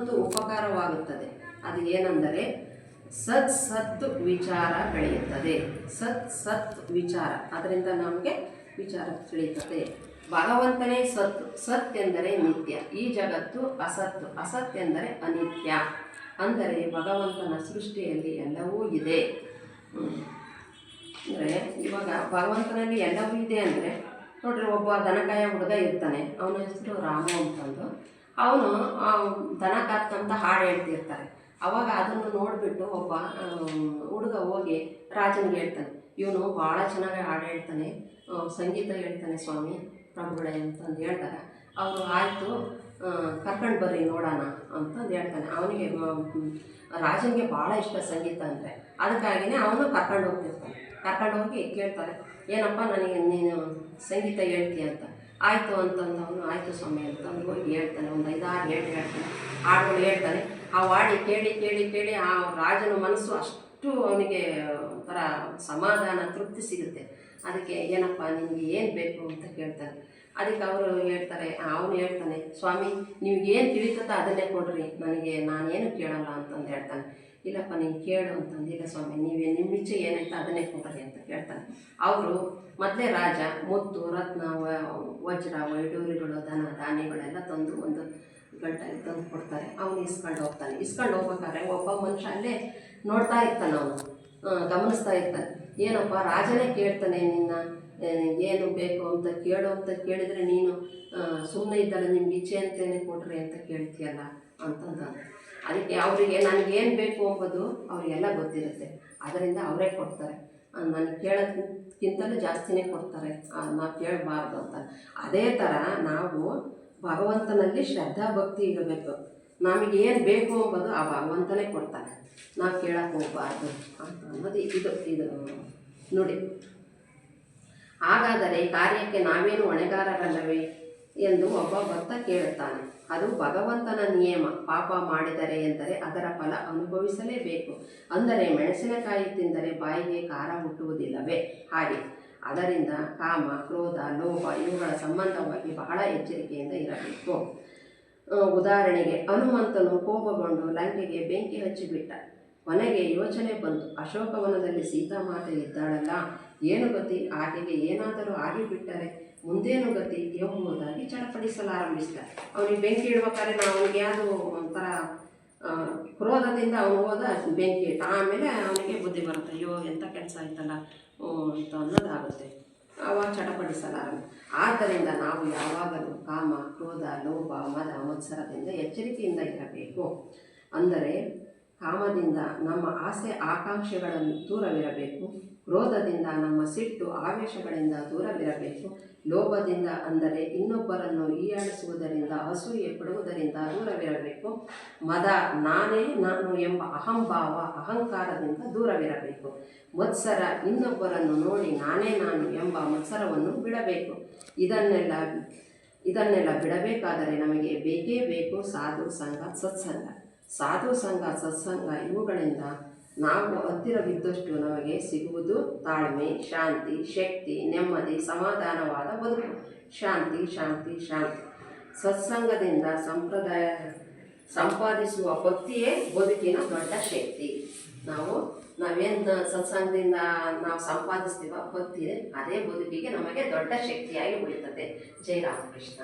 ಒಂದು ಉಪಕಾರವಾಗುತ್ತದೆ. ಅದು ಏನೆಂದರೆ ಸತ್ ಸತ್ ವಿಚಾರ ಬೆಳೆಯುತ್ತದೆ. ಸತ್ ಸತ್ ವಿಚಾರ. ಅದರಿಂದ ನಮಗೆ ವಿಚಾರ ತಿಳಿಯುತ್ತದೆ. ಭಗವಂತನೇ ಸತ್ತು. ಸತ್ ಎಂದರೆ ನಿತ್ಯ. ಈ ಜಗತ್ತು ಅಸತ್ತು. ಅಸತ್ ಎಂದರೆ ಅನಿತ್ಯ. ಅಂದರೆ ಭಗವಂತನ ಸೃಷ್ಟಿಯಲ್ಲಿ ಎಲ್ಲವೂ ಇದೆ. ಅಂದರೆ ಇವಾಗ ಭಗವಂತನಲ್ಲಿ ಎಲ್ಲವೂ ಇದೆ ಅಂದರೆ ನೋಡ್ರಿ ಒಬ್ಬ ದನಕಾಯ ಹುಡುಗ ಇರ್ತಾನೆ. ಅವನ ಹೆಸರು ರಾಮ ಅಂತಂದು. ಅವನು ದನ ಕತ್ತಂತ ಹಾಡು ಹೇಳ್ತಿರ್ತಾರೆ. ಅವಾಗ ಅದನ್ನು ನೋಡಿಬಿಟ್ಟು ಒಬ್ಬ ಹುಡುಗ ಹೋಗಿ ರಾಜನಿಗೆ ಹೇಳ್ತಾನೆ, ಇವನು ಭಾಳ ಚೆನ್ನಾಗಿ ಹಾಡು ಹೇಳ್ತಾನೆ ಸಂಗೀತ ಹೇಳ್ತಾನೆ ಸ್ವಾಮಿ, ಪ್ರಭುಗಳೇ ಅಂತಂದು ಹೇಳ್ತಾರೆ ಅವರು, ಆಯಿತು ಕರ್ಕೊಂಡು ಬರ್ರಿ ನೋಡೋಣ ಅಂತಂದು ಹೇಳ್ತಾನೆ. ಅವನಿಗೆ ರಾಜನಿಗೆ ಭಾಳ ಇಷ್ಟ ಸಂಗೀತ ಅಂದರೆ. ಅದಕ್ಕಾಗಿಯೇ ಅವನು ಕರ್ಕೊಂಡು ಹೋಗ್ತಿರ್ತಾನೆ. ಕರ್ಕೊಂಡು ಹೋಗಿ ಕೇಳ್ತಾರೆ, ಏನಪ್ಪ ನನಗೆ ನೀನು ಸಂಗೀತ ಹೇಳ್ತೀಯ ಅಂತ. ಆಯಿತು ಅಂತಂದವನು ಅವನು ಆಯಿತು ಸ್ವಾಮಿ ಅಂತ ಹೋಗಿ ಹೇಳ್ತಾನೆ, ಒಂದು ಐದಾರು ಹೇಳಿ ಹೇಳ್ತಾನೆ. ಹಾಡುಗಳು ಹೇಳ್ತಾನೆ. ಆ ಹಾಡಿ ಕೇಳಿ ಕೇಳಿ ಕೇಳಿ ಆ ರಾಜನ ಮನಸ್ಸು ಅಷ್ಟು ಅವನಿಗೆ ಒಂಥರ ಸಮಾಧಾನ, ತೃಪ್ತಿ ಸಿಗುತ್ತೆ. ಅದಕ್ಕೆ, ಏನಪ್ಪ ನಿಮಗೆ ಏನು ಬೇಕು? ಅಂತ ಕೇಳ್ತಾರೆ ಅದಕ್ಕೆ ಅವರು ಹೇಳ್ತಾರೆ, ಅವನು ಹೇಳ್ತಾನೆ, ಸ್ವಾಮಿ ನಿಮ್ಗೆ ಏನು ತಿಳಿತದ ಅದನ್ನೇ ಕೊಡ್ರಿ. ನನಗೆ ನಾನೇನು ಕೇಳಲ್ಲ ಅಂತಂದು ಹೇಳ್ತಾನೆ. ಇಲ್ಲಪ್ಪ, ನೀನು ಕೇಳು ಅಂತಂದು, ಇಲ್ಲ ಸ್ವಾಮಿ, ನೀವೇ ನಿಮ್ಮ ಇಚ್ಛೆ ಏನೈತೆ ಅದನ್ನೇ ಕೊಡ್ರಿ ಅಂತ ಕೇಳ್ತಾರೆ ಅವರು ಮೊದಲೇ ರಾಜ, ಮುತ್ತು, ರತ್ನ ವಜ್ರ, ವೈಡೂರಿಗಳು, ದನ, ಧಾನ್ಯಗಳೆಲ್ಲ ತಂದು ಒಂದು ಗಂಟಲ್ಲಿ ತಂದು ಕೊಡ್ತಾರೆ. ಅವನು ಇಸ್ಕೊಂಡು ಹೋಗ್ತಾನೆ. ಇಸ್ಕೊಂಡು ಹೋಗ್ಬೇಕಾದ್ರೆ ಒಬ್ಬ ಮನುಷ್ಯ ಅಲ್ಲೇ ನೋಡ್ತಾ ಇರ್ತಾನೆ ಅವನು. ಗಮನಿಸ್ತಾ ಇರ್ತಾನೆ. ಏನಪ್ಪ, ರಾಜನೇ ಕೇಳ್ತಾನೆ ನಿನ್ನ ಏನು ಬೇಕು ಅಂತ ಕೇಳು ಅಂತ ಕೇಳಿದರೆ ನೀನು ಸುಮ್ಮನೆ ಇದ್ದಲ್ಲ ನಿಮ್ಗೆ ಇಚ್ಛೆ ಅಂತೇನೆ ಕೊಡ್ರಿ ಅಂತ ಕೇಳ್ತೀಯಲ್ಲ ಅಂತಂದ. ಅದಕ್ಕೆ ಅವರಿಗೆ ನನಗೇನು ಬೇಕು ಎಂಬುದು ಅವರಿಗೆಲ್ಲ ಗೊತ್ತಿರುತ್ತೆ. ಅದರಿಂದ ಅವರೇ ಕೊಡ್ತಾರೆ. ನಾನು ಕೇಳೋದಕ್ಕಿಂತಲೂ ಜಾಸ್ತಿನೇ ಕೊಡ್ತಾರೆ. ನಾವು ಕೇಳಬಾರ್ದು ಅಂತ. ಅದೇ ಥರ ನಾವು ಭಗವಂತನಲ್ಲಿ ಶ್ರದ್ಧಾ ಭಕ್ತಿ ಇರಬೇಕು ಏನು ಬೇಕು ಎಂಬುದು ಆ ಭಗವಂತನೇ ಕೊಡ್ತಾನೆ. ನಾವು ಕೇಳಕ್ಕೆ ಹೋಗ್ಬಾರ್ದು ಅಂತ ಅನ್ನೋದು ಇದು ಇದು, ನೋಡಿ. ಹಾಗಾದರೆ ಕಾರ್ಯಕ್ಕೆ ನಾವೇನು ಹೊಣೆಗಾರರಲ್ಲವೇ? ಎಂದು ಒಬ್ಬ ಭಕ್ತ ಕೇಳುತ್ತಾನೆ. ಅದು ಭಗವಂತನ ನಿಯಮ. ಪಾಪ ಮಾಡಿದರೆ ಎಂದರೆ ಅದರ ಫಲ ಅನುಭವಿಸಲೇಬೇಕು. ಅಂದರೆ ಮೆಣಸಿನಕಾಯಿ ತಿಂದರೆ ಬಾಯಿಗೆ ಖಾರ ಹುಟ್ಟುವುದಿಲ್ಲವೇ? ಹಾಗೆ. ಅದರಿಂದ ಕಾಮ, ಕ್ರೋಧ ಲೋಭ ಇವುಗಳ ಸಂಬಂಧವಾಗಿ ಬಹಳ ಎಚ್ಚರಿಕೆಯಿಂದ ಇರಬೇಕು. ಉದಾಹರಣೆಗೆ, ಹನುಮಂತನು ಕೋಪಗೊಂಡು ಲಂಕೆಗೆ ಬೆಂಕಿ ಹಚ್ಚಿಬಿಟ್ಟ. ಕೊನೆಗೆ ಯೋಚನೆ ಬಂತು. ಅಶೋಕವನದಲ್ಲಿ ಸೀತಾಮಾತೆ ಇದ್ದಾಳಲ್ಲ, ಏನು ಗತಿ? ಆಕೆಗೆ ಏನಾದರೂ ಆಗಿಬಿಟ್ಟರೆ ಮುಂದೇನು ಗತಿ? ಎಂಬುದಾಗಿ ಚಡಪಡಿಸಲಾರಂಭಿಸಿದ. ಅವನಿಗೆ ಬೆಂಕಿ ಇಡ್ಬೇಕಾದ್ರೆ ನಾವು ಅವನಿಗೆ ಯಾವುದು ಒಂಥರ ಕ್ರೋಧದಿಂದ ಅವನು ಹೋದ ಬೆಂಕಿ. ಇಟ್ಟ ಆಮೇಲೆ ಅವನಿಗೆ ಬುದ್ಧಿ ಬರುತ್ತೆ. ಅಯ್ಯೋ ಎಂಥ ಕೆಲಸ ಆಯ್ತಲ್ಲ? ಅಂತ ಅನ್ನೋದಾಗುತ್ತೆ. ಆವಾಗ ಚಟಪಡಿಸಲಾರಂಭ ಆದ್ದರಿಂದ ನಾವು ಯಾವಾಗಲೂ ಕಾಮ, ಕ್ರೋಧ, ಲೋಭ, ಮದ, ಮತ್ಸರದಿಂದ ಎಚ್ಚರಿಕೆಯಿಂದ ಇರಬೇಕು. ಅಂದರೆ ಕಾಮದಿಂದ ನಮ್ಮ ಆಸೆ ಆಕಾಂಕ್ಷೆಗಳನ್ನು ದೂರವಿರಬೇಕು. ಕ್ರೋಧದಿಂದ ನಮ್ಮ ಸಿಟ್ಟು ಆವೇಶಗಳಿಂದ ದೂರವಿರಬೇಕು. ಲೋಭದಿಂದ ಅಂದರೆ ಇನ್ನೊಬ್ಬರನ್ನು ಹೀಯಾಳಿಸುವುದರಿಂದ ಅಸೂಯೆ ಪಡುವುದರಿಂದ ದೂರವಿರಬೇಕು. ಮದ ನಾನೇ ನಾನು ಎಂಬ ಅಹಂಭಾವ, ಅಹಂಕಾರದಿಂದ ದೂರವಿರಬೇಕು. ಮತ್ಸರ ಇನ್ನೊಬ್ಬರನ್ನು ನೋಡಿ ನಾನೇ ನಾನು ಎಂಬ ಮತ್ಸರವನ್ನು ಬಿಡಬೇಕು. ಇದನ್ನೆಲ್ಲ ಇದನ್ನೆಲ್ಲ ಬಿಡಬೇಕಾದರೆ ನಮಗೆ ಬೇಕೇ ಬೇಕು. ಸಾಧು ಸಂಘ ಸತ್ಸಂಗ. ಸಾಧು ಸಂಘ, ಸತ್ಸಂಗ ಇವುಗಳಿಂದ ನಾವು ಹತ್ತಿರವಿದ್ದಷ್ಟು ನಮಗೆ ಸಿಗುವುದು ತಾಳ್ಮೆ, ಶಾಂತಿ, ಶಕ್ತಿ, ನೆಮ್ಮದಿ, ಸಮಾಧಾನವಾದ ಬದುಕು. ಶಾಂತಿ ಶಾಂತಿ ಶಾಂತಿ. ಸತ್ಸಂಗದಿಂದ ಸಂಪ್ರದಾಯ, ಸಂಪಾದಿಸುವ ಭಕ್ತಿಯೇ ಬದುಕಿನ ದೊಡ್ಡ ಶಕ್ತಿ. ನಾವು ನಾವೇನು ಸತ್ಸಂಗದಿಂದ ನಾವು ಸಂಪಾದಿಸ್ತೀವ ಭಕ್ತಿ ಅದೇ ಬದುಕಿಗೆ ನಮಗೆ ದೊಡ್ಡ ಶಕ್ತಿಯಾಗಿ ಉಳಿತದೆ. ಜೈ ರಾಮಕೃಷ್ಣ.